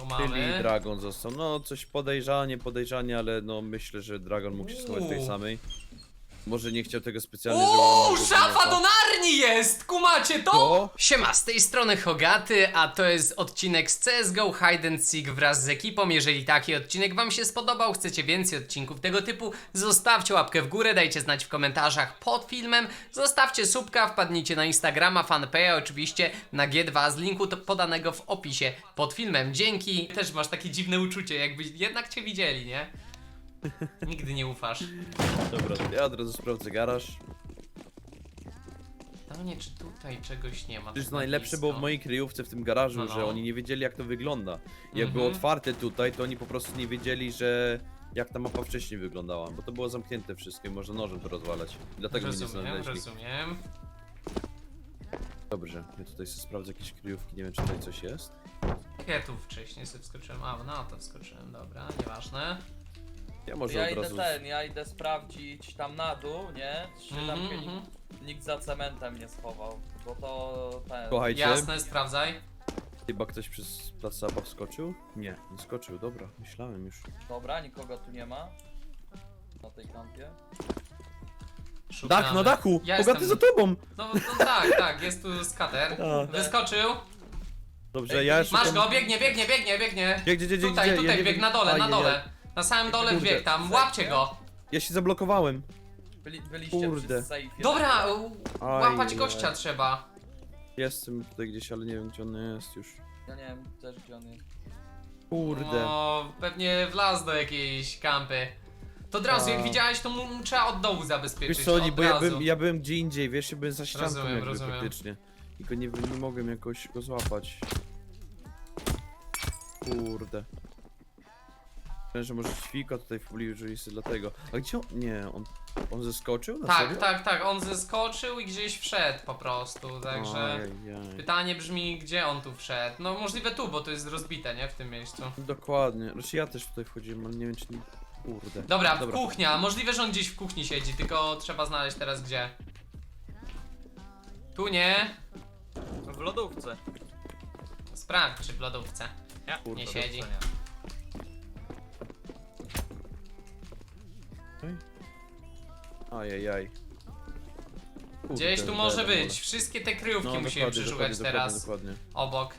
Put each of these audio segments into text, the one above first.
To Czyli mamy. Dragon został. No, coś podejrzanie, podejrzanie, ale no myślę, że Dragon mógł się schować tej Uuu. samej. Może nie chciał tego specjalnie, żeby... Uuu, ona szafa do narni jest! Kumacie to? To? Siema, z tej strony Hogaty, a to jest odcinek z CSGO Hide and Seek wraz z ekipą. Jeżeli taki odcinek wam się spodobał, chcecie więcej odcinków tego typu, zostawcie łapkę w górę, dajcie znać w komentarzach pod filmem, zostawcie subka, wpadnijcie na Instagrama, fanpage'a oczywiście na G2 z linku to podanego w opisie pod filmem. Dzięki. Też masz takie dziwne uczucie, jakby jednak cię widzieli, nie? Nigdy nie ufasz. Dobra, ja od razu sprawdzę garaż. No nie, czy tutaj czegoś nie ma? To jest tak na najlepsze było w mojej kryjówce w tym garażu, No, no. że oni nie wiedzieli jak to wygląda. Jak Mhm. było otwarte tutaj, to oni po prostu nie wiedzieli, że jak ta mapa wcześniej wyglądała, bo to było zamknięte wszystkie, można nożem to rozwalać. Dlatego mnie nie Rozumiem, znaleźli. rozumiem. Dobrze, ja tutaj sobie sprawdzę jakieś kryjówki, nie wiem czy tutaj coś jest. Ja tu wcześniej sobie wskoczyłem. A, no to wskoczyłem, dobra, nieważne. Ja może Ja od idę razu... ten, ja idę sprawdzić tam na dół, nie? Czy tam Mhm, się mhm. nikt, nikt za cementem nie schował, bo to ten... Kochajcie, Jasne, sprawdzaj. chyba ktoś przez plac zabaw wskoczył? Nie, nie skoczył, dobra, myślałem już. Dobra, nikogo tu nie ma. Na tej kampie. Szukamy. Dach, na dachu! Ja Bogaty jestem- za tobą! No, no tak, tak, jest tu skater. A. Wyskoczył. Dobrze, Ej, ja masz Masz szukam... go, biegnie, biegnie, biegnie, biegnie. Gdzie, gdzie, gdzie, gdzie? Tutaj, Ja tutaj, nie bieg wiem- na dole, na Ajajaj. dole. Na samym dole Kurde. wbieg tam, łapcie go. Ja się zablokowałem. Byli, byliście Kurde. przy sejfie. Dobra, u- łapać gościa trzeba. Jestem tutaj gdzieś, ale nie wiem gdzie on jest już. Ja nie wiem też gdzie on jest. Kurde. No, pewnie wlazł do jakiejś kampy. To od razu, jak A. widziałeś, to mu mu trzeba od dołu zabezpieczyć. Wiesz co, oni, od bo ja razu. byłem, ja byłem gdzie indziej, wiesz, ja byłem za ścianką Rozumiem, jakby rozumiem. praktycznie. Tylko nie, nie mogłem jakoś go złapać. Kurde. Że może ćwika tutaj w pobliżu jest dlatego. A gdzie on? Nie, on, on zeskoczył? Na Tak, serio? tak, tak, on zeskoczył i gdzieś wszedł po prostu, także... Ajajaj. Pytanie brzmi, gdzie on tu wszedł? No możliwe tu, bo to jest rozbite, nie? W tym miejscu. Dokładnie. Znaczy ja też tutaj wchodziłem, ale nie wiem czy nie... Kurde. Dobra, kuchnia. Możliwe, że on gdzieś w kuchni siedzi, tylko trzeba znaleźć teraz gdzie. Tu nie. W lodówce. Sprawdź, czy w lodówce. Nie, Kurde, Nie siedzi. Ajajaj. Kurde, Gdzieś tu może dobra, być. Wszystkie te kryjówki No, musimy dokładnie, przeszukać dokładnie, teraz. Dokładnie, Obok.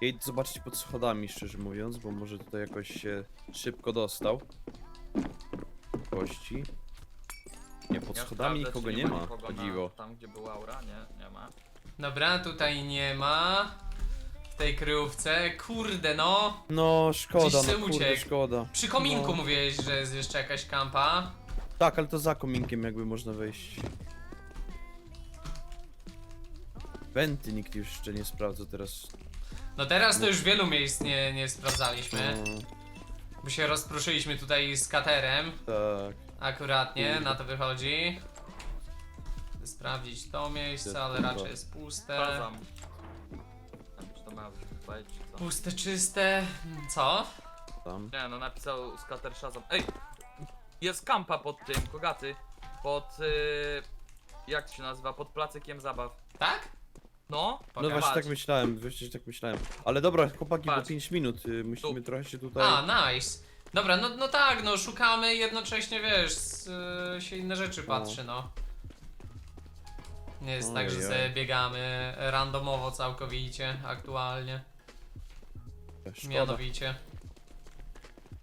Ja idę zobaczyć pod schodami, szczerze mówiąc, bo może tutaj jakoś się szybko dostał. Kości. Nie, pod schodami nikogo nie ma, o dziwo. Tam gdzie była aura, nie, nie ma. Dobra, tutaj nie ma. W tej kryjówce. Kurde, no. No, szkoda, Gdzieś no se kurde, uciekł. szkoda. Przy kominku No. mówiłeś, że jest jeszcze jakaś kampa. Tak, ale to za kominkiem jakby można wejść. Wenty nikt już jeszcze nie sprawdza teraz. No teraz to już wielu miejsc nie, nie sprawdzaliśmy. No, Bo się rozproszyliśmy tutaj z katerem. tak. Akuratnie, Kurde. na to wychodzi. Sprawdzić to miejsce, ale raczej jest puste. Sprawdzam. Czy co? Puste, czyste. Co? Tam. Nie, no napisał Scatter Shazam. Ej! Jest kampa pod tym, kogaty. Pod... Y... Jak to się nazywa? Pod placykiem zabaw. Tak? No, No Pokaż. właśnie tak myślałem, właśnie tak myślałem. Ale dobra, chłopaki, Patrz. 5 minut. y, Musimy Tu. trochę się tutaj. A, nice. Dobra, no, no tak, no szukamy jednocześnie, wiesz, s- y, się inne rzeczy patrzy, no. Nie jest tak, że Ojej. sobie biegamy randomowo całkowicie, aktualnie, Szkoda. mianowicie.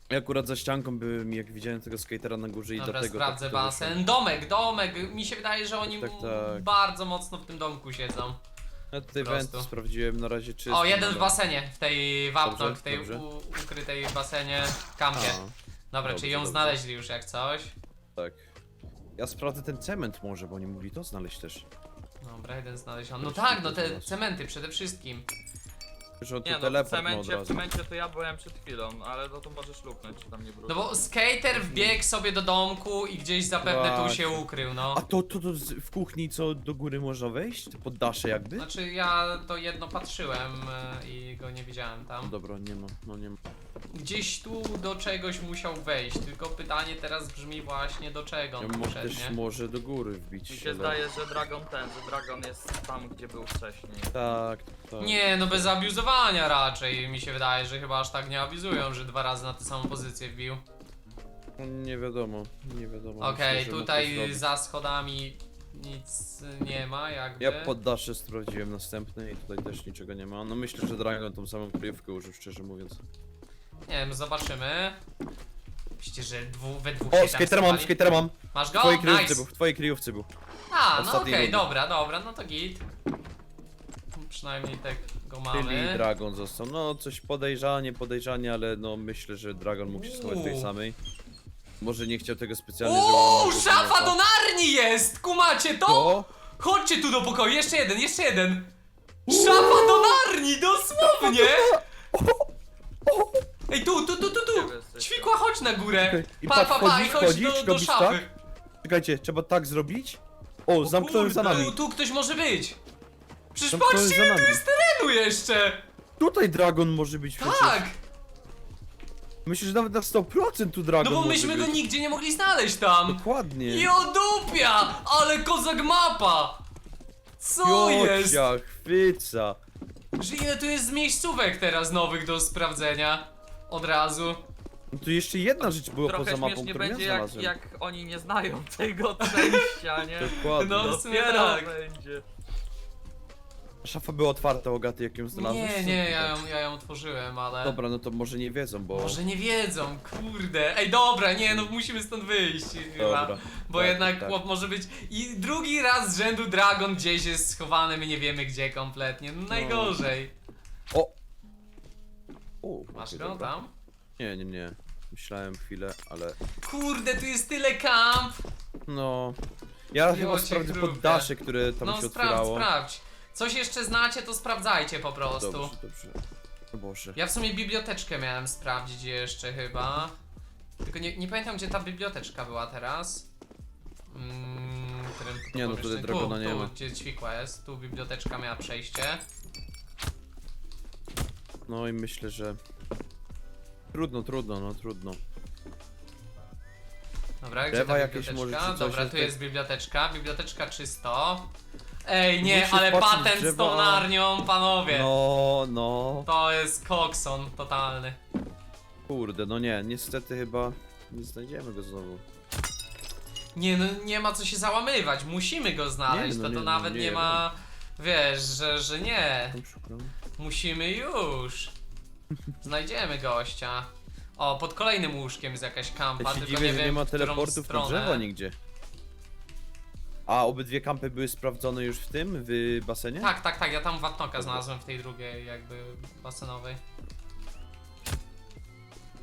Ja akurat za ścianką byłem, jak widziałem tego skatera na górze i Dobra, dlatego. sprawdzę tak to wyszło. basen. Domek, domek, mi się wydaje, że oni Tak, tak. bardzo mocno w tym domku siedzą. Ja tutaj po prostu. wenty sprawdziłem na razie czysto. O, jeden w basenie, w tej wapnok, Dobrze, w tej dobrze. u, ukrytej w basenie kampie. A, Dobra, dobrze, czyli ją dobrze. znaleźli już jak coś. tak. Ja sprawdzę ten cement może, bo oni mogli to znaleźć też. Dobra, jeden znaleziony. No tak, no te cementy przede wszystkim. Że on nie tu no, w teleport ma od cemencie, w razu. cemencie to ja byłem przed chwilą, ale no to możesz luknąć, czy tam nie wróci. No bo skater wbiegł sobie do domku i gdzieś zapewne tu się ukrył, no. A to, to, to z- w kuchni co do góry można wejść? To poddasze jakby? Znaczy ja to jedno patrzyłem e, i go nie widziałem No tam. dobra, nie ma, no nie ma. Gdzieś tu do czegoś musiał wejść, tylko pytanie teraz brzmi właśnie do czego Ja on mógł poszedł, też nie? może do góry wbić Mi się ale- zdaje, że Dragon ten, że Dragon jest tam, gdzie był wcześniej. Tak, tak. Nie, no bez abuzowania raczej, mi się wydaje, że chyba aż tak nie abuzują, że dwa razy na tę samą pozycję wbił. No, Nie wiadomo, nie wiadomo. Okej, Myślę, że mógł to tutaj zrobić. za schodami nic nie ma, jakby. Ja poddasze sprawdziłem następny i tutaj też niczego nie ma. No myślę, że Dragon tą samą kryjówkę użył, szczerze mówiąc. Nie wiem, zobaczymy. Myślicie, że dwu, we dwóch O, się tam skatera mam, schowali? skatera mam! Masz W go? twojej kryjówce Nice! był, w twojej kryjówce był. A, no Ostatniej okej, rundy. dobra, dobra, no to git. Przynajmniej tak go Czyli mamy. Dragon został. No coś podejrzanie, podejrzanie, ale no myślę, że Dragon mógł się schować tej Uuu. samej. Może nie chciał tego specjalnie, Uuu, szafa do narni jest! Kumacie to? To? Chodźcie tu do pokoju, jeszcze jeden, jeszcze jeden! Szafa do narni, dosłownie! Ej, tu, tu, tu, tu, Gdzie tu! jesteście? Ćwikła, chodź na górę! I Pa, patrz, pa, pa, i wchodzisz, chodź wchodzisz, do, do robisz szafy! tak? Czekajcie, trzeba tak zrobić? O, zamknąłem za Kurde, nami. Tu, tu ktoś może być! Przecież Zamknąłem patrzcie, za ile tu nami. jest terenu jeszcze! Tutaj Dragon może być przecież. Tak! Myślę, że nawet na 100% tu Dragon No bo może myśmy być. go nigdzie nie mogli znaleźć tam! Dokładnie. Jodupia! Ale kozak mapa! Co jest? Jocia, chwyca. Że ile tu jest miejscówek teraz nowych do sprawdzenia? Od razu. No tu jeszcze jedna rzecz była Trochę poza mapą, śmiesznie którą będzie, ja jak, znalazłem. jak oni nie znają tego przejścia, nie? Dokładnie. No, w sumie Dopiero tak. będzie. Szafa była otwarta, Ogaty, jak ją znalazłeś? Nie, nie, ja ją, ja ją otworzyłem, ale... Dobra, no to może nie wiedzą, bo... Może nie wiedzą, kurde. Ej, dobra, nie, no musimy stąd wyjść chyba. Dobra. Bo Tak, jednak tak. chłop może być... I drugi raz z rzędu Dragon gdzieś jest schowany, my nie wiemy gdzie kompletnie. No najgorzej. O! O Masz okej, go dobra. tam? Nie, nie, nie. Myślałem chwilę, ale... Kurde, tu jest tyle kamp! No... Ja chyba Jocie, sprawdzę poddasze, które tam no się sprawdź, otwierało. sprawdź. Coś jeszcze znacie, to sprawdzajcie po prostu. Dobrze, dobrze. O Boże. Ja w sumie biblioteczkę miałem sprawdzić jeszcze chyba. Tylko nie, nie pamiętam gdzie ta biblioteczka była teraz. Mm, którym Nie, no, pomieszczeniu- tutaj dragona tu, nie tu, ma. gdzie ćwikła jest. Tu biblioteczka miała przejście. No i myślę, że... Trudno, trudno, no trudno. Dobra, gdzie Drzewa ta jakieś biblioteczka? może, czy coś Dobra, jest tu tak- jest biblioteczka. Biblioteczka czysto. Ej, nie, Musisz ale patrzeć patent z drzewa. tą narnią, panowie. No, no. To jest kokson totalny. Kurde, no nie, niestety chyba nie znajdziemy go znowu. Nie, no nie ma co się załamywać, musimy go znaleźć, Nie, no to, to nie, nawet nie, nie, nie ma, wiesz, że, że nie, Tam szukam. Musimy już. Znajdziemy gościa. O, pod kolejnym łóżkiem jest jakaś kampa, Ja się tylko dziwię, nie że wiem, nie ma w którą teleportów stronę. drzewo nigdzie. A obydwie kampy były sprawdzone już w tym, w basenie? Tak, tak, tak, ja tam watnoka znalazłem w tej drugiej jakby basenowej.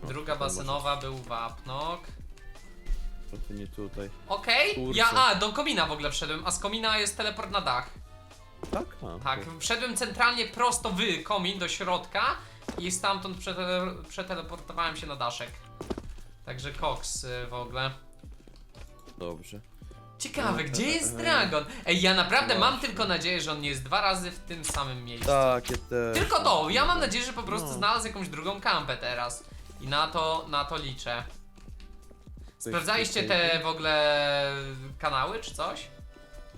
Druga to basenowa był wapnok. To nie tutaj. Okej, Kurczę. ja, a, do komina w ogóle wszedłem, a z komina jest teleport na dach. Tak? A, Tak, okej. wszedłem centralnie prosto w komin do środka i stamtąd przetele przeteleportowałem się na daszek. Także koks y, w ogóle. Dobrze. Ciekawe, gdzie jest Eee. Dragon? Ej, ja naprawdę mam tylko nadzieję, że on nie jest dwa razy w tym samym miejscu. Tak, ja też. Tylko to, ja mam nadzieję, że po prostu No. znalazł jakąś drugą kampę teraz. I na to, na to liczę. Sprawdzaliście te w ogóle kanały czy coś?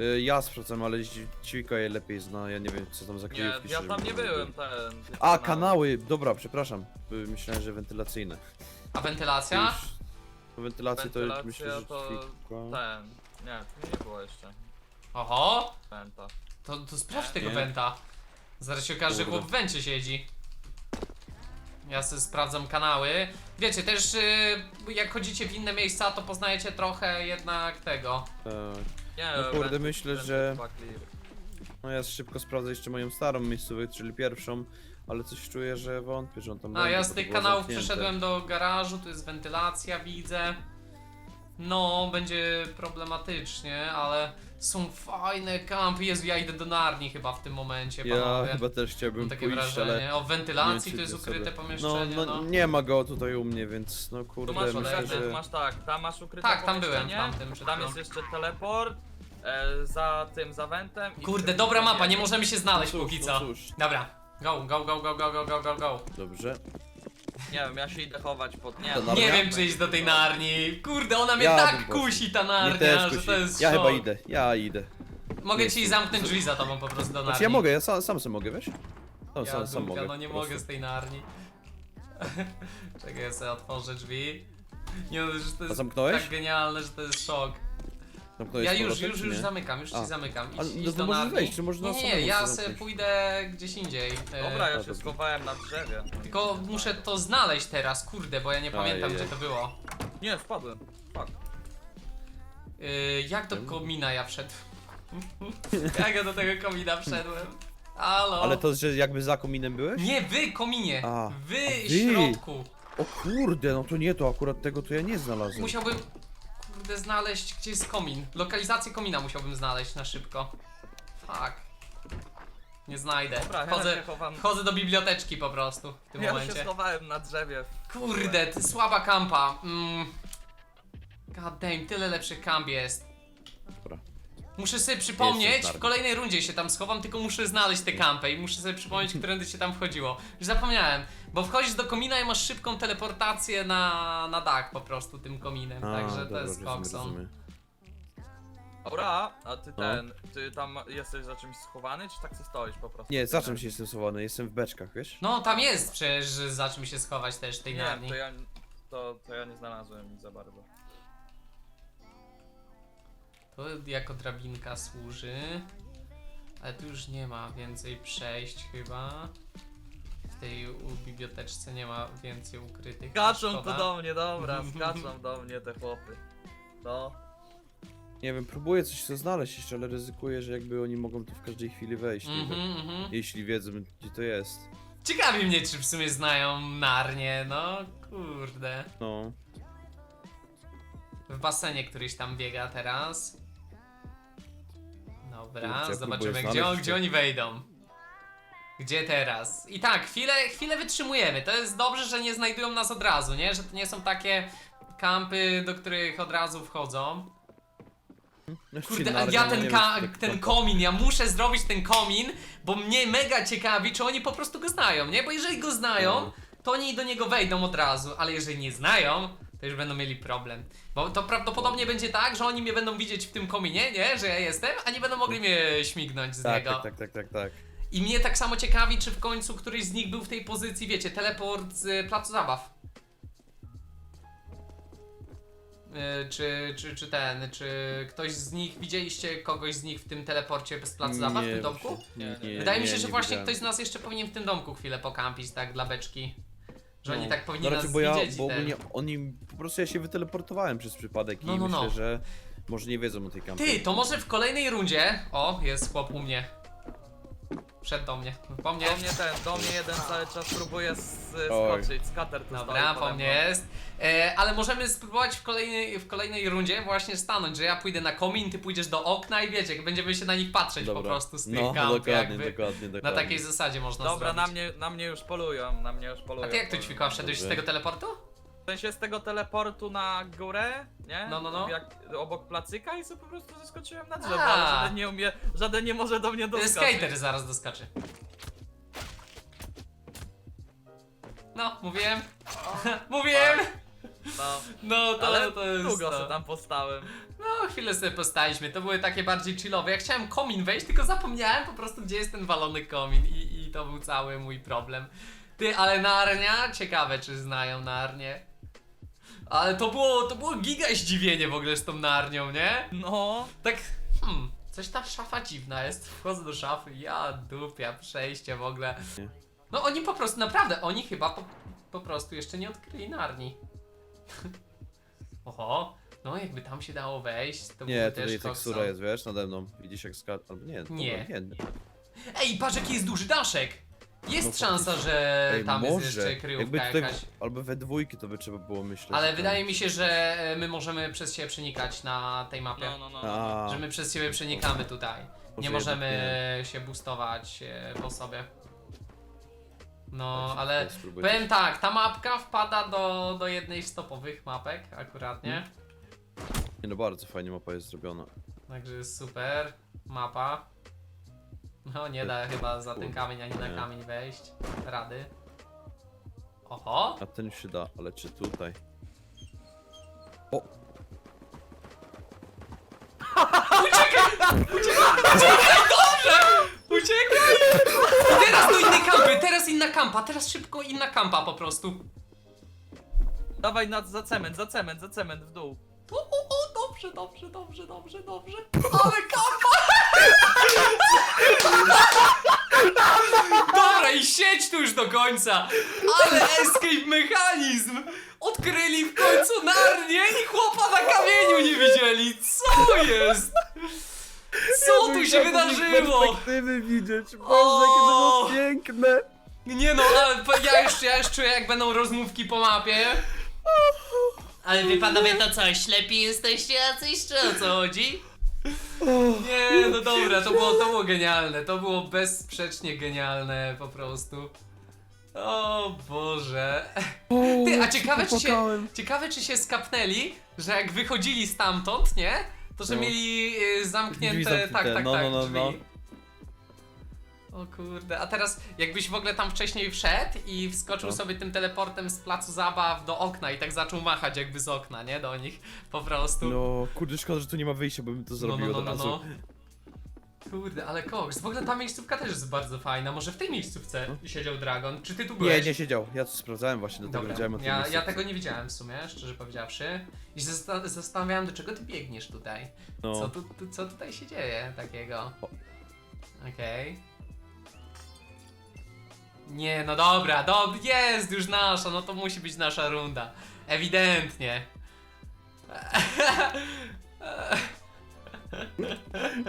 Y, Ja sprawdzam, ale Ćwiko je lepiej zna, ja nie wiem co tam za Nie, kryjówki. ja szczerze tam nie mówiąc. byłem, ten... tych A, kanały, dobra, przepraszam. Y, Myślałem, że wentylacyjne. A wentylacja? Już... po Wentylacji to Wentylacja myślę, że to. Ten, nie, tu nie było jeszcze. Oho! Penta. To, to sprawdź Nie. tego Nie. wenta. Zaraz się okaże, że Kurde. chłop w wencie siedzi. Ja sobie sprawdzam kanały. Wiecie, też y, jak chodzicie w inne miejsca, to poznajecie trochę jednak tego. Tak. Nie, No kurde, myślę, że- clear. No ja szybko sprawdzę jeszcze moją starą miejscówkę, czyli pierwszą, ale coś czuję, że wątpię, że on tam A będzie, ja bo z to tych było kanałów zamknięte. przeszedłem do garażu, tu jest wentylacja, widzę. No, będzie problematycznie, ale są fajne kampy. Jezu, ja idę do Narni chyba w tym momencie, Ja panowie. chyba też chciałbym takie pójść, wrażenie. ale... O, w nie wentylacji wiem, to czy jest ukryte sobie- pomieszczenie, no, no. no, nie ma go tutaj u mnie, więc no Tu kurde, masz, myślę, ukryte, że... masz tak, tam masz ukryte Tak, tam byłem, pomieszczenie, w tamtym przed Tam chwilą. jest jeszcze teleport, e, za tym, za wentem i Kurde, dobra mapa, nie możemy się znaleźć No cóż, póki no co. cóż. Dobra, go, go, go, go, go, go, go, go, go. Dobrze. Nie wiem, ja się idę chować pod... Nie, To no? Nie wiem, czy iść do tej narni. Kurde, ona mnie Ja tak poszedł. kusi, ta Mnie narnia, też że kusi. to jest Ja szok. chyba idę, ja idę. Mogę Nie ci zamknąć drzwi za tobą po prostu do narni. Znaczy ja mogę, ja sam, sam sobie mogę, wiesz? No, Ja sam, sam mogę. no nie po mogę prostu. z tej narni. Czekaj, ja sobie otworzę drzwi. Nie no, że to jest zamknąłeś? tak genialne, że to jest szok. Zamknąłeś Ja z już, powrotem, już, czy już nie? zamykam, już A. ci zamykam. Idź, idź no to do możesz narni. wejść, czy można Nie, nie, samemu ja sobie sobie zamknąć? pójdę gdzieś indziej. E, Dobra, ja A, się schowałem na drzewie. Tylko muszę to znaleźć teraz, kurde, bo ja nie pamiętam Ajej. gdzie to było. Nie, spadłem. Fuck. Yy, jak do komina ja wszedłem? jak ja do tego komina wszedłem? Halo? Ale to, że jakby za kominem byłeś? Nie, wy kominie! A, wy, a wy. środku! O kurde, no to nie, to akurat tego to ja nie znalazłem. Musiałbym, kurde, znaleźć gdzie jest komin. Lokalizację komina musiałbym znaleźć na szybko. Fuck. Nie znajdę. Dobra, ja Wchodzę, się chowam. wchodzę do biblioteczki po prostu w tym Ja się momencie. schowałem na drzewie. Kurde, ty słaba kampa. Mm. God damn, tyle lepszych kamp jest. Muszę sobie przypomnieć, w kolejnej rundzie się tam schowam, tylko muszę znaleźć tę kampę i muszę sobie przypomnieć, którędy się tam wchodziło. Już zapomniałem, bo wchodzisz do komina i masz szybką teleportację na, na dach po prostu tym kominem, A, także to dobra, jest rozumiem, kokson. rozumiem. Dobra, a ty No. ten, ty tam jesteś za czymś schowany, czy tak sobie stoisz po prostu? Nie, za czym się jestem schowany? Jestem w beczkach, wiesz? No tam jest przecież za czym się schować też w tej Nie, narni. to ja, to, to ja nie znalazłem nic za bardzo. To jako drabinka służy. Ale tu już nie ma więcej przejść chyba. W tej biblioteczce nie ma więcej ukrytych. Skaczą Szkoda. to do mnie, dobra, skaczą do mnie te chłopy. No. Nie wiem, próbuję coś tu znaleźć jeszcze, ale ryzykuję, że jakby oni mogą tu w każdej chwili wejść, nie Mhm, mhm. Jeśli wiedzą, gdzie to jest. Ciekawi mnie, czy w sumie znają Narnię, no kurde. No. W basenie któryś tam biega teraz. Dobra, Kurczę, zobaczymy próbuję gdzie, on, znaleźć gdzie oni wejdą. Gdzie teraz? I tak, chwilę, chwilę wytrzymujemy. To jest dobrze, że nie znajdują nas od razu, nie? Że to nie są takie kampy, do których od razu wchodzą. No, Kurde, a ja ten, ka- ten komin, ja muszę zrobić ten komin, bo mnie mega ciekawi, czy oni po prostu go znają, nie? Bo jeżeli go znają, No. to oni do niego wejdą od razu, ale jeżeli nie znają, to już będą mieli problem. Bo to prawdopodobnie będzie tak, że oni mnie będą widzieć w tym kominie, nie? Że ja jestem, a nie będą mogli mnie śmignąć z Tak, niego. tak, tak, tak, tak, tak. I mnie tak samo ciekawi, czy w końcu któryś z nich był w tej pozycji, wiecie, teleport z y, placu zabaw. Y, czy, czy, czy ten, czy ktoś z nich, widzieliście kogoś z nich w tym teleporcie z placu zabaw, w tym domku? Nie, Nie, Wydaje mi się, że nie właśnie widziałem. ktoś z nas jeszcze powinien w tym domku chwilę pokampić, tak, dla beczki. Że oni No. tak powinni no, nas raczej, bo ja, widzieć bo i ten... ogólnie oni, po prostu ja się wyteleportowałem przez przypadek No, i no, myślę, no. że może nie wiedzą o tej kampanii. Ty, to może w kolejnej rundzie... O, jest chłop u mnie. Wszedł do mnie. Po mnie. Do mnie ten, do mnie jeden cały czas próbuje Oj. skoczyć, skater tu Dobra, po mnie jest. E, ale możemy spróbować w kolejnej, w kolejnej rundzie właśnie stanąć, że ja pójdę na komin, ty pójdziesz do okna i wiecie, będziemy się na nich patrzeć po prostu z tych No, kamp, dokładnie, jakby. dokładnie, dokładnie. Na takiej zasadzie można Dobra, zrobić. na mnie, na mnie już polują, na mnie już polują. A ty jak to powiem ćwikła, wszedłeś z Dobrze. tego teleportu? Sensie z tego teleportu na górę, nie? No, no, no. Jak obok placyka i sobie po prostu zeskoczyłem na drzewo, A. ale żaden nie umie, żaden nie może do mnie doskoczyć. Skater zaraz doskoczy. No, mówiłem. mówiłem! No, No to, ale to jest długo to. sobie tam postałem. No, chwilę sobie postaliśmy. To były takie bardziej chillowe. Ja chciałem komin wejść, tylko zapomniałem po prostu, gdzie jest ten walony komin. I, i to był cały mój problem. Ty, ale Narnia? Ciekawe, czy znają Narnię. Ale to było, to było giga zdziwienie w ogóle z tą Narnią, nie? No, Tak, hmm, coś ta szafa dziwna jest. Wchodzę do szafy, ja dupia, przejście w ogóle. No oni po prostu, naprawdę, oni chyba po, po prostu jeszcze nie odkryli Narni. Oho, no jakby tam się dało wejść, to Nie, byłby tutaj też tekstura kokson. jest, wiesz, nade mną. Widzisz jak. Albo nie, Nie. nie. Ej, patrz jaki jest duży daszek! Jest No szansa, że Ej, tam może. jest jeszcze kryjówka Jakby tutaj, jakaś. albo we dwójki to by trzeba było myśleć. Ale wydaje mi się, że e, my możemy przez siebie przenikać na tej mapie. no, no, no. no. A, Że my przez siebie przenikamy tutaj. Może Nie możemy jednak się boostować e, po sobie. No, Tak, ale spróbuj powiem tak, ta mapka wpada do, do jednej z topowych mapek akurat, nie? Hmm. Nie no, bardzo fajnie mapa jest zrobiona. Także jest super mapa. No, nie da chyba za ten kamień ani na nie. kamień wejść. Rady. Oho. A ten już się da, ale czy tutaj? O! Uciekaj! Teraz do innej kampy, teraz inna kampa, teraz szybko inna kampa po prostu. Dawaj na, za cement, za cement, za cement w dół. O, o, o, dobrze, dobrze, dobrze, dobrze, dobrze. Ale kampa! Dobra, i siedź tu już do końca. Ale escape mechanizm! Odkryli w końcu Narnię i chłopa na kamieniu nie widzieli. Co jest? Co tu się wydarzyło? perspektywy widzieć! Boże, jakie to było piękne! Nie no, ale ja już, ja już czuję jak będą rozmówki po mapie. Ale wy panowie to co, ślepi jesteście jacyś, czy o co chodzi? Nie, no dobra, to było, to było genialne, to było bezsprzecznie genialne po prostu. O Boże. Ty, a ciekawe czy się, popłakałem. ciekawe czy się skapnęli, że jak wychodzili stamtąd, nie? To że No. mieli y, zamknięte, Drzwi zamknięte, tak, tak, no, tak, no, no, drzwi. O kurde, a teraz jakbyś w ogóle tam wcześniej wszedł i wskoczył sobie tym teleportem z placu zabaw do okna i tak zaczął machać jakby z okna, nie? Do nich po prostu. No, kurde, szkoda, że tu nie ma wyjścia, bo bym to no, zrobił no, no, od no, razu. no. Kurde, ale koks. W ogóle ta miejscówka też jest bardzo fajna. Może w tej miejscówce siedział Dragon? Czy ty tu byłeś? Nie, nie siedział. Ja to sprawdzałem właśnie, dlatego Dobra, wiedziałem o tym ja, ja tego nie widziałem w sumie, szczerze powiedziawszy. I się zasta- zastanawiałem, do czego ty biegniesz tutaj. No. Co, tu, tu, co tutaj się dzieje takiego? Okej. Nie, no dobra, do, jest już nasza, no to musi być nasza runda. Ewidentnie.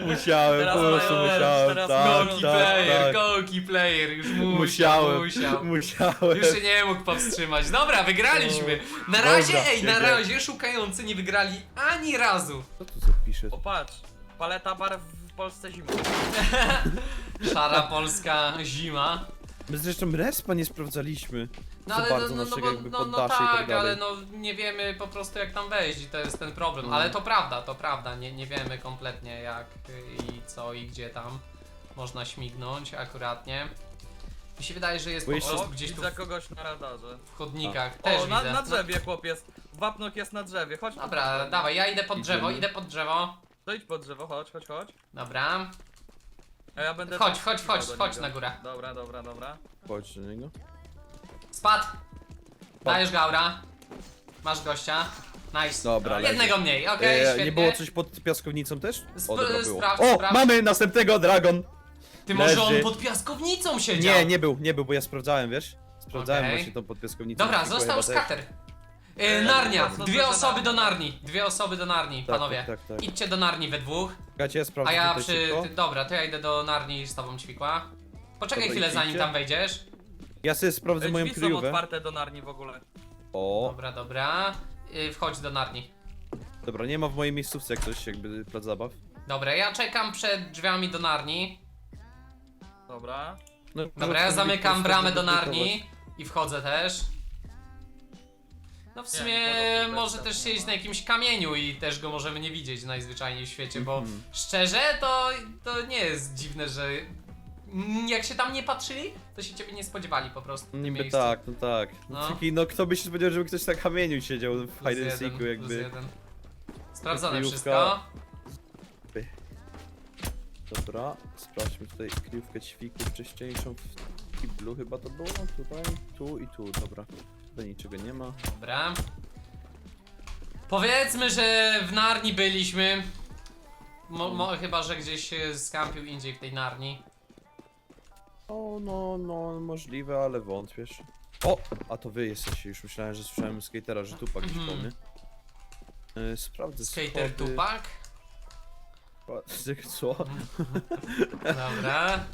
Musiałem, Teraz po prostu mają- musiałem, teraz tak, Golki tak, player, tak. player, już musiał, Musiałem, musiał. musiałem. Już się nie mógł powstrzymać. Dobra, wygraliśmy. Na Dobra, razie, ej, na dziękuję. razie szukający nie wygrali ani razu. Co tu zapiszesz? O patrz, paleta barw w Polsce zimą. Szara polska zima. My zresztą respa nie sprawdzaliśmy. No ale bardzo no, no, no, naszego bo, jakby no, no poddaszy i tak tak, dalej. ale no nie wiemy po prostu jak tam wejść i to jest ten problem. No. Ale to prawda, to prawda, nie, nie wiemy kompletnie jak y, i co i gdzie tam można śmignąć akuratnie. Mi się wydaje, że jest Bo po jeszcze- prostu gdzieś tu widzę kogoś na radarze. w chodnikach, też O, na, widzę. na drzewie chłop jest. Wapnok jest na drzewie, chodź. pod Dobra, drzewo. dawaj, ja idę pod drzewo, Idziemy. idę pod drzewo. To idź pod drzewo, chodź, chodź, chodź. Dobra. A ja będę Chodź, tam chodź, chodź, do chodź niego. na górę. Dobra, dobra, dobra. Chodź do niego. Spadł. Dajesz gaura. Masz gościa. Nice. Dobra, leży. Jednego mniej, okej, E, świetnie. nie było coś pod piaskownicą też? Sp- O, dobra, było. sprawdź, o, sprawdź. mamy następnego Dragon! Ty może on leży. pod piaskownicą siedział? Nie, nie był, nie był, bo ja sprawdzałem, wiesz? Sprawdzałem Okej. właśnie tą pod piaskownicą. Dobra, Tylko został chyba też. skater. Eee, Narnia, to dwie to za osoby do? Narni, dwie osoby do Narni, Tak, panowie. tak, tak, tak. Idźcie do Narni we dwóch, Czekajcie, ja sprawdzę a ja tutaj przy... szybko. Ty, dobra, to ja idę do Narni z tobą ćwikła. Poczekaj Dobra, chwilę idźcie. zanim tam wejdziesz. Ja sobie sprawdzę moją Drzwi są kryjówkę. otwarte do Narni w ogóle. O, Dobra, dobra. Yy, wchodź do Narni. dobra, nie ma w mojej miejscówce jak coś jakby plac zabaw. Dobra, ja czekam przed drzwiami do Narni. Dobra. No, Dobra, ja zamykam bramę do. Narni i wchodzę też. No w Nie, sumie nie może też siedzieć ma. na jakimś kamieniu i też go możemy nie widzieć najzwyczajniej w świecie, bo Mhm. szczerze to, to nie jest dziwne, że mm, jak się tam nie patrzyli, to się ciebie nie spodziewali po prostu w tym Niby miejscu. tak, no tak. No. No. Taki, no kto by się spodziewał, żeby ktoś na kamieniu siedział w Plus hide and jeden, seeku plus jakby. jeden. Sprawdzone Kryjówka. wszystko. Dobra, sprawdźmy tutaj kryjówkę ćwiku wcześniejszą w kiblu chyba to było, tutaj, tu i tu, dobra. Tutaj niczego nie ma. Dobra. Powiedzmy, że w Narni byliśmy. Mo, mo, chyba, że gdzieś się skampił indziej w tej Narni. O, no, no, możliwe, ale wątpiesz. O, a to wy jesteście, już myślałem, że słyszałem skatera, że tupak gdzieś po mnie. Sprawdzę Skater schody. Tupak. Co? Dobra.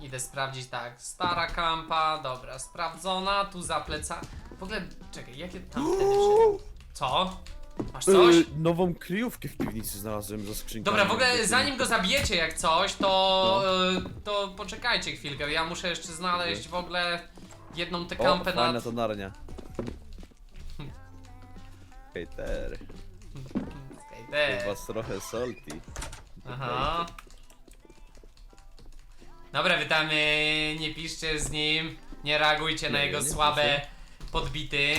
Idę sprawdzić tak. Stara kampa, dobra, sprawdzona, tu za pleca. W ogóle, czekaj, jakie tam wtedy? Co? Masz coś? Yy, nową kryjówkę w piwnicy znalazłem za skrzynką. Dobra, w ogóle zanim go zabijecie jak coś, to, y, to poczekajcie chwilkę. Ja muszę jeszcze znaleźć w ogóle jedną tę O, kampę fajna na... to narnia. Skater. Skater. Was trochę salty. Aha. Dobra, wy tam y, nie piszcie z nim. Nie reagujcie na Nie, jego nie, słabe proszę. podbity.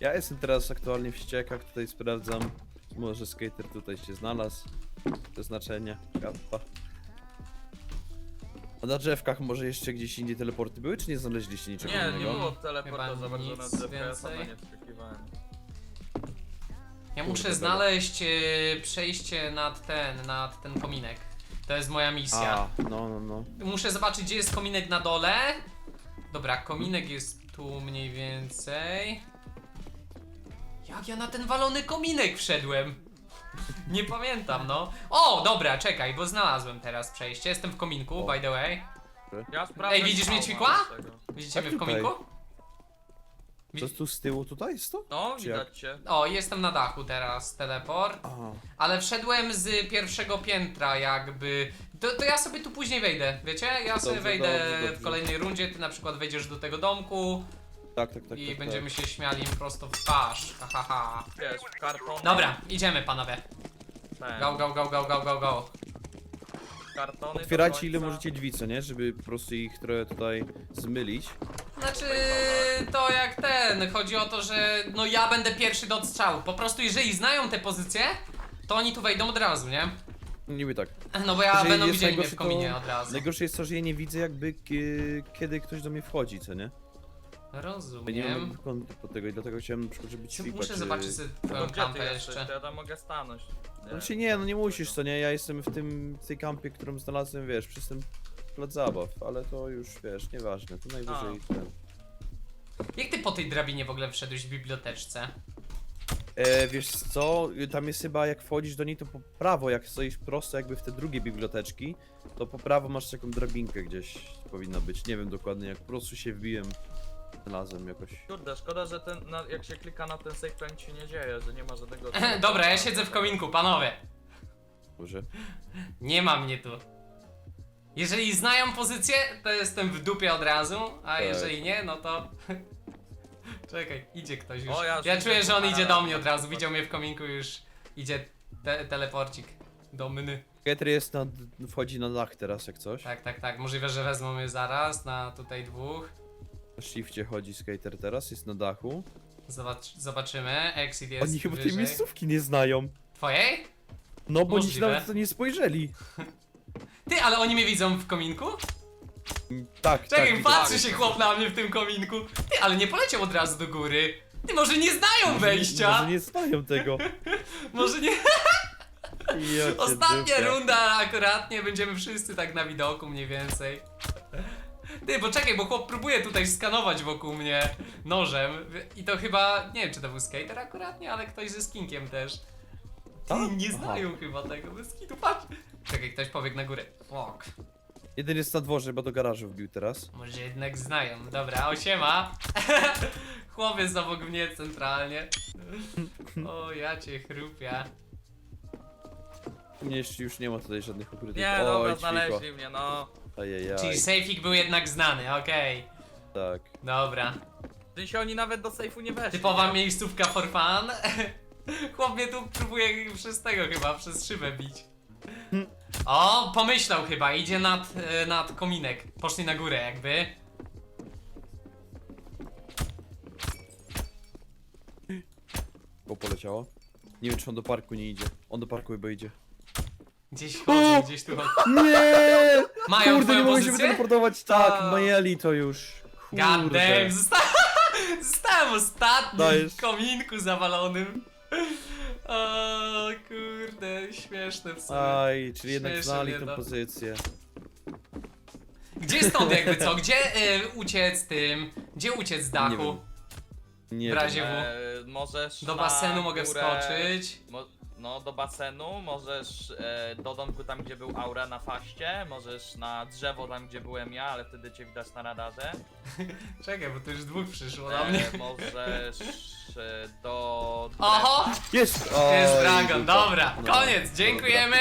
Ja jestem teraz aktualnie w ściekach, tutaj sprawdzam. Może skater tutaj się znalazł. Przeznaczenie, kappa. A na drzewkach może jeszcze gdzieś indziej teleporty były, czy nie znaleźliście niczego Nie, nie innego? było teleporta Chyba za bardzo nic na drzewka, ja sama więcej. nie wskakiwałem. Ja Kurde, muszę dobra. znaleźć e, przejście nad ten, nad ten kominek. To jest moja misja. A, no, no, no. Muszę zobaczyć, gdzie jest kominek na dole. Dobra, kominek jest tu mniej więcej. Jak ja na ten walony kominek wszedłem? Nie pamiętam, no. O, dobra, czekaj, bo znalazłem teraz przejście. Jestem w kominku, O. by the way. Ja sprawdzę widzisz mnie, Ćwikła? Widzicie Tak mnie w tutaj. kominku? To jest tu z tyłu tutaj jest to? No, Czy jak? widać cię. O, jestem na dachu teraz, teleport. Aha. Ale wszedłem z pierwszego piętra, jakby. To, to ja sobie tu później wejdę, wiecie? Ja sobie Dobrze, wejdę dobrze, dobrze. w kolejnej rundzie. Ty na przykład wejdziesz do tego domku Tak, tak, tak. i tak, będziemy tak. się śmiali im prosto w twarz. Ha, ha, ha. Wiesz, karton. Dobra, idziemy panowie. ten, Go, go, go, go, go, go, go. Kartony Otwierajcie ile możecie drzwi, co nie? Żeby po prostu ich trochę tutaj zmylić. Znaczy, to jak ten. Chodzi o to, że no ja będę pierwszy do odstrzału. Po prostu, jeżeli znają te pozycje, to oni tu wejdą od razu, nie? Niby tak. No bo ja Jeżeli będą jest widzieli mnie najgorszy, w kominie to- od razu. Najgorsze jest to, że ja nie widzę jakby kie- kiedy ktoś do mnie wchodzi, co nie? Nie mam Rozumiem. kątu po tego i dlatego chciałem na przykład, żeby ćwikła, Muszę czy... zobaczyć sobie No twoją gdzie ty kampę jesteś? jeszcze. To ja tam mogę stanąć. Nie. Znaczy nie, no nie musisz, co nie? Ja jestem w tym, w tej kampie, którą znalazłem, wiesz, przez ten plac zabaw, ale to już, wiesz, nieważne, to najwyżej ten... Jak ty po tej drabinie w ogóle wszedłeś w biblioteczce? E, wiesz co, tam jest chyba, jak wchodzisz do niej, to po prawo, jak stoisz prosto jakby w te drugie biblioteczki, to po prawo masz taką drabinkę gdzieś powinna być, nie wiem dokładnie, jak po prostu się wbiłem, znalazłem jakoś. Kurde, szkoda, że ten, na, jak się klika na ten save, to nic się nie dzieje, że nie ma żadnego... Dobra, ja siedzę w kominku, panowie. Może? Nie ma mnie tu. Jeżeli znają pozycję, to jestem w dupie od razu, a Tak. jeżeli nie, no to... Czekaj, idzie ktoś już. O, ja ja już czuję, że on idzie do mnie od razu. Widział mnie w kominku już. Idzie te teleporcik do mny. Ketry jest na, wchodzi na dach teraz, jak coś. Tak, tak, tak. Możliwe, że wezmą mnie zaraz na tutaj dwóch. Na shifcie chodzi skater teraz, jest na dachu. Zobacz, zobaczymy. Exit jest Oni chyba tej wyżej. miejscówki nie znają. Twojej? No bo nic Możliwe. nawet to nie spojrzeli. Ty, ale oni mnie widzą w kominku? Tak, Czekaj, tak. patrzy się chłop na mnie w tym kominku. Ty, ale nie poleciał od razu do góry. Ty, może nie znają wejścia? Może nie znają tego. Może nie. Ja cię Ostatnia dupia. runda akuratnie, będziemy wszyscy tak na widoku mniej więcej. Ty, bo czekaj, bo chłop próbuje tutaj skanować wokół mnie nożem i to chyba, nie wiem czy to był skater akuratnie, ale ktoś ze skinkiem też. Ty, Tak? nie Aha. znają chyba tego, bez skitu, patrz. Czekaj, ktoś pobiegł na górę. Fuck. Jeden jest na dworze, bo do garażu wbił teraz. Może jednak znają. Dobra, osiema. Chłop jest obok mnie centralnie. O, ja cię chrupia. Jeszcze już nie ma tutaj żadnych ukrytych. Nie, Oj, dobra, znaleźli mnie, no. Ajajaj, Czyli sejfik był jednak znany, okej. tak. Dobra. W sensie oni nawet do sejfu nie weszli. Typowa nie? miejscówka for fun. Chłop mnie tu próbuje przez tego chyba, przez szybę bić. O, pomyślał chyba, idzie nad, e, nad kominek. Poszli na górę jakby. Bo poleciało. Nie wiem, czy on do parku nie idzie. On do parku chyba idzie. Gdzieś chodzą, gdzieś tu chodzą. Nie! Mają Kurde, nie twoją mogę się pozycję? wyteleportować. Tak, A. majeli to już. God damn, Kurde. zosta zostałem ostatni Dajesz. w kominku zawalonym. O kurde, śmieszne w sumie. Aj, czyli jednak znali tę to. pozycję. Gdzie stąd jakby co? Gdzie e, uciec tym? Gdzie uciec z Nie dachu? wiem. Nie W razie- wiem. E, możesz Do na basenu mogę górę, wskoczyć. Mo, no, do basenu, możesz e, do domku tam, gdzie był Aura na faście, możesz na drzewo tam, gdzie byłem ja, ale wtedy cię widać na radarze. Czekaj, bo tu już dwóch przyszło na mnie. E, możesz e, do... Oho! Jest! To jest Oj, Dragon, dobra, No, koniec, dziękujemy.